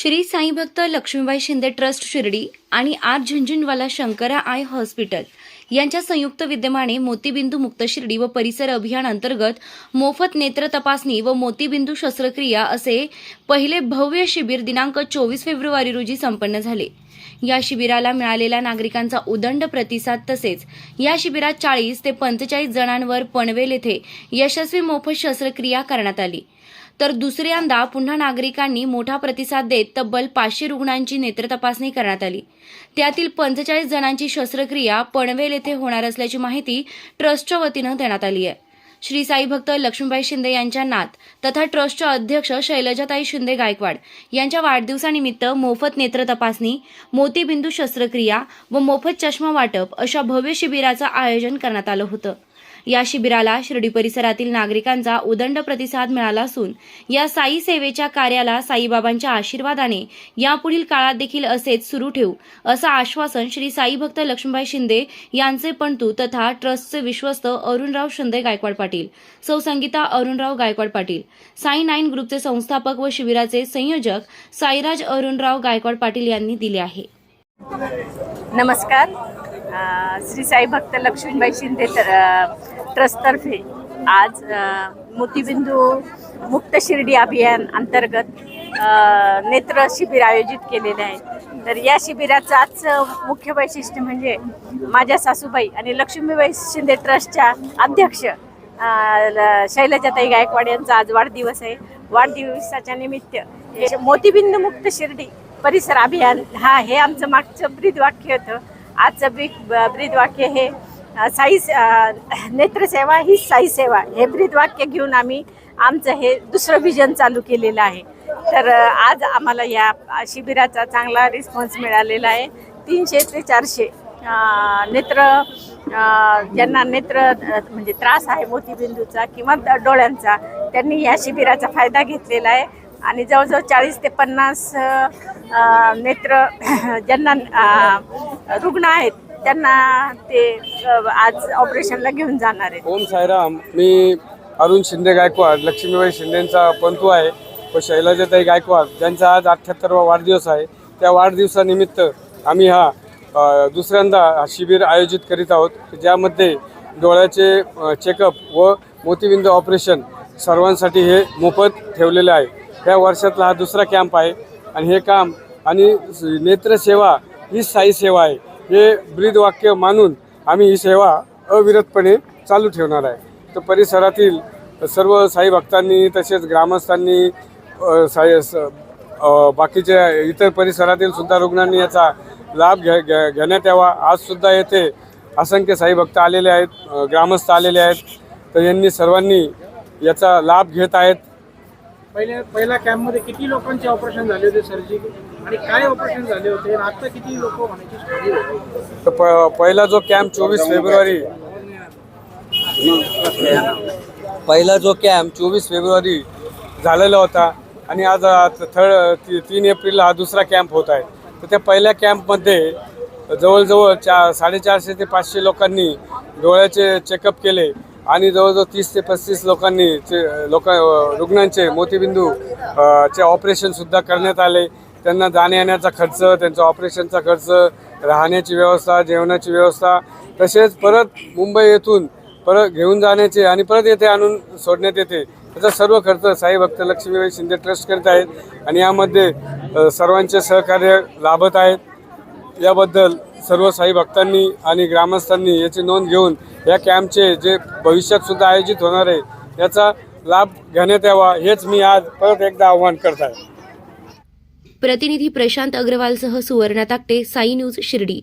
श्री साई भक्त लक्ष्मीबाई शिंदे ट्रस्ट शिर्डी आणि R Jhunjhunwala Shankara eye hospital यांच्या संयुक्त विद्यमाने मोतीबिंदू मुक्त शिर्डी व परिसर अभियान अंतर्गत मोफत नेत्र तपासणी व मोतीबिंदू शस्त्रक्रिया असे पहिले भव्य शिबिर दिनांक चोवीस फेब्रुवारी रोजी संपन्न झाले. या शिबिराला मिळालेल्या नागरिकांचा उदंड प्रतिसाद तसेच या शिबिरात चाळीस ते पंचेचाळीस जणांवर पनवेल येथे यशस्वी मोफत शस्त्रक्रिया करण्यात आली. तर दुसऱ्यांदा पुन्हा नागरिकांनी मोठा प्रतिसाद देत तब्बल पाचशे रुग्णांची नेत्र तपासणी करण्यात आली. त्यातील पंचेचाळीस जणांची शस्त्रक्रिया पणवेल येथे होणार असल्याची माहिती ट्रस्टच्या वतीनं देण्यात आली आहे. श्री साई भक्त लक्ष्मीबाई शिंदे यांच्या नात तथा ट्रस्टच्या अध्यक्ष शैलजाताई शिंदे गायकवाड यांच्या वाढदिवसानिमित्त मोफत नेत्र तपासणी मोतीबिंदू शस्त्रक्रिया व मोफत चष्मा वाटप अशा भव्य शिबिराचं आयोजन करण्यात आलं होतं. या शिबिराला शिर्डी परिसरातील नागरिकांचा उदंड प्रतिसाद मिळाला असून या साई सेवेच्या कार्याला साईबाबांच्या आशीर्वादाने यापुढील काळात देखील असेच सुरू ठेवू असं आश्वासन श्री साई भक्त लक्ष्मीबाई शिंदे यांचे पणतू तथा ट्रस्टचे विश्वस्त अरुणराव शिंदे गायकवाड पाटील सौ संगीता अरुणराव गायकवाड पाटील साई नाईन ग्रुपचे संस्थापक व शिबिराचे संयोजक साईराज अरुणराव गायकवाड पाटील यांनी दिले आहे. नमस्कार. श्री साई भक्त लक्ष्मीबाई शिंदे तर ट्रस्टतर्फे आज मोतीबिंदू मुक्त शिर्डी अभियान अंतर्गत नेत्र शिबिर आयोजित केलेले आहे. तर या शिबिराचं आजचं मुख्य वैशिष्ट्य म्हणजे माझ्या सासूबाई आणि लक्ष्मीबाई शिंदे ट्रस्टच्या अध्यक्ष शैलजाताई गायकवाड यांचा आज वाढदिवस आहे. वाढदिवसाच्या निमित्त हे मोतीबिंदू मुक्त शिर्डी परिसर अभियान हा हे आमचं मागचं ब्रीद वाक्य होतं. आजचं ब्रीद ब्रीदवाक्य हे साई नेत्रसेवा ही साई सेवा. हे ब्रीदवाक्य घेऊन आम्ही आमचं हे दुसरं विजन चालू केलेलं आहे. तर आज आम्हाला या शिबिराचा चांगला रिस्पॉन्स मिळालेला आहे. तीनशे ते चारशे नेत्र ज्यांना नेत्र म्हणजे त्रास आहे मोतीबिंदूचा किंवा डोळ्यांचा त्यांनी या शिबिराचा फायदा घेतलेला आहे. आणि जवळजवळ चाळीस ते पन्नास नेत्र ज्यांना रुग्ण आहेत त्यांना ते आज ऑपरेशनला घेऊन जाणार आहेत. ओम साईराम मी अरुण शिंदे गायकवाड लक्ष्मीबाई शिंदेचा पंतू आहे व शैलाजाताई गायकवाड ज्यांचा आज अठ्ठ्याहत्तरवा वाढदिवस आहे. त्या वाढदिवसानिमित्त आम्ही हा दुसऱ्यांदा हा शिबिर आयोजित करीत आहोत ज्यामध्ये डोळ्याचे चेकअप व मोतीबिंद ऑपरेशन सर्वांसाठी हे मोफत ठेवलेले आहे. या वर्षातला हा दुसरा कॅम्प आहे आणि हे काम आणि नेत्रसेवा ही साई सेवा आहे. हे ब्रीद वाक्य मानून आम्ही ही सेवा अविरतपणे चालू ठेवणार आहे. तर परिसरातील सर्व साई भक्तांनी तसेच ग्रामस्थांनी साई स- बाकीच्या इतर परिसरातील सुद्धा रुग्णांनी याचा लाभ घ्या घ्या- घेण्यात यावा. आजसुद्धा येथे असंख्य साई भक्त आलेले आहेत ग्रामस्थ आलेले आहेत. तर यांनी सर्वांनी याचा लाभ घेत आहेत. पहिल्या पहिल्या कॅम्पमध्ये किती लोकांचे ऑपरेशन झाले होते सर्जिकल आणि काय ऑपरेशन झाले होते? आणि आता किती लोक होण्याची स्थिती होती? तर प पहिला जो कॅम्प चोवीस फेब्रुवारी पहिला जो कॅम्प चोवीस फेब्रुवारी झालेला होता आणि आज थर्ड ती तीन एप्रिलला हा दुसरा कॅम्प होत आहे. तर त्या पहिल्या कॅम्पमध्ये जवळजवळ चा साडेचारशे ते पाचशे लोकांनी डोळ्याचे चेकअप केले. आणि जवळजवळ तीस ते पस्तीस लोकांनी चे लोक रुग्णांचे मोतीबिंदू चे ऑपरेशनसुद्धा करण्यात आले. त्यांना जाण्यायेण्याचा खर्च त्यांचा ऑपरेशनचा खर्च राहण्याची व्यवस्था जेवणाची व्यवस्था तसेच परत मुंबई येथून परत घेऊन जाण्याचे आणि परत येथे आणून सोडण्यात येते. त्याचा सर्व खर्च साई भक्त लक्ष्मीबाई शिंदे ट्रस्ट करीत आहेत. आणि यामध्ये सर्वांचे सहकार्य लाभत आहेत. याबद्दल सर्व साई भक्तांनी आणि ग्रामस्थांनी याची नोंद घेऊन या कॅम्पचे जे भविष्यात सुद्धा आयोजित होणार आहे याचा लाभ घेण्यात यावा हेच मी आज परत एकदा आव्हान करत आहे. प्रतिनिधी प्रशांत अग्रवालसह सुवर्णा ताकटे साई न्यूज शिर्डी.